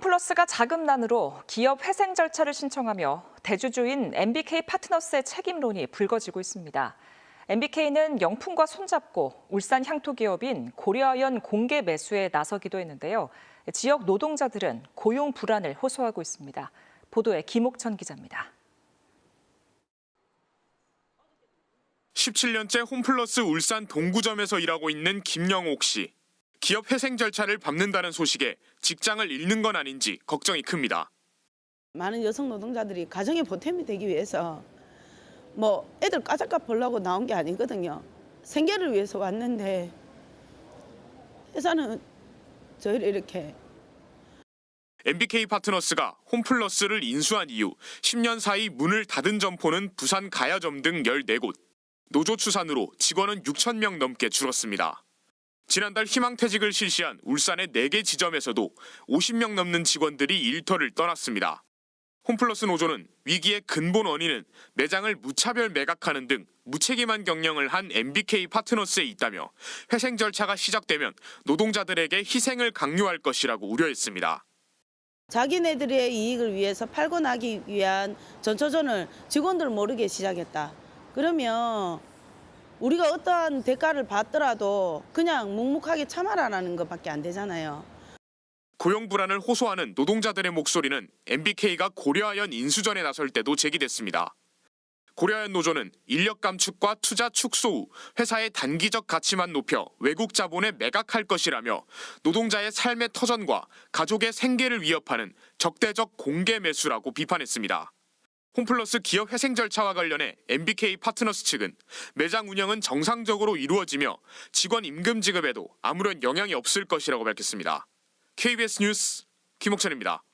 홈플러스가 자금난으로 기업 회생 절차를 신청하며 대주주인 MBK 파트너스의 책임론이 불거지고 있습니다. MBK는 영풍과 손잡고 울산 향토 기업인 고려아연 공개 매수에 나서기도 했는데요. 지역 노동자들은 고용 불안을 호소하고 있습니다. 보도에 김옥천 기자입니다. 17년째 홈플러스 울산 동구점에서 일하고 있는 김영옥 씨. 기업 회생 절차를 밟는다는 소식에 직장을 잃는 건 아닌지 걱정이 큽니다. 많은 여성 노동자들이 가정의 보탬이 되기 위해서 뭐 애들 까작값 벌려고 나온 게 아니거든요. 생계를 위해서 왔는데 회사는 저희를 이렇게 MBK 파트너스가 홈플러스를 인수한 이후 10년 사이 문을 닫은 점포는 부산 가야점 등 14곳. 노조 추산으로 직원은 6천 명 넘게 줄었습니다. 지난달 희망퇴직을 실시한 울산의 4개 지점에서도 50명 넘는 직원들이 일터를 떠났습니다. 홈플러스 노조는 위기의 근본 원인은 매장을 무차별 매각하는 등 무책임한 경영을 한 MBK 파트너스에 있다며 회생 절차가 시작되면 노동자들에게 희생을 강요할 것이라고 우려했습니다. 자기네들의 이익을 위해서 팔고 나기 위한 전초전을 직원들 모르게 시작했다. 그러면 우리가 어떠한 대가를 받더라도 그냥 묵묵하게 참아라라는 것밖에 안 되잖아요. 고용 불안을 호소하는 노동자들의 목소리는 MBK가 고려아연 인수전에 나설 때도 제기됐습니다. 고려아연 노조는 인력 감축과 투자 축소 후 회사의 단기적 가치만 높여 외국 자본에 매각할 것이라며 노동자의 삶의 터전과 가족의 생계를 위협하는 적대적 공개 매수라고 비판했습니다. 홈플러스 기업 회생 절차와 관련해 MBK 파트너스 측은 매장 운영은 정상적으로 이루어지며 직원 임금 지급에도 아무런 영향이 없을 것이라고 밝혔습니다. KBS 뉴스 김옥천입니다.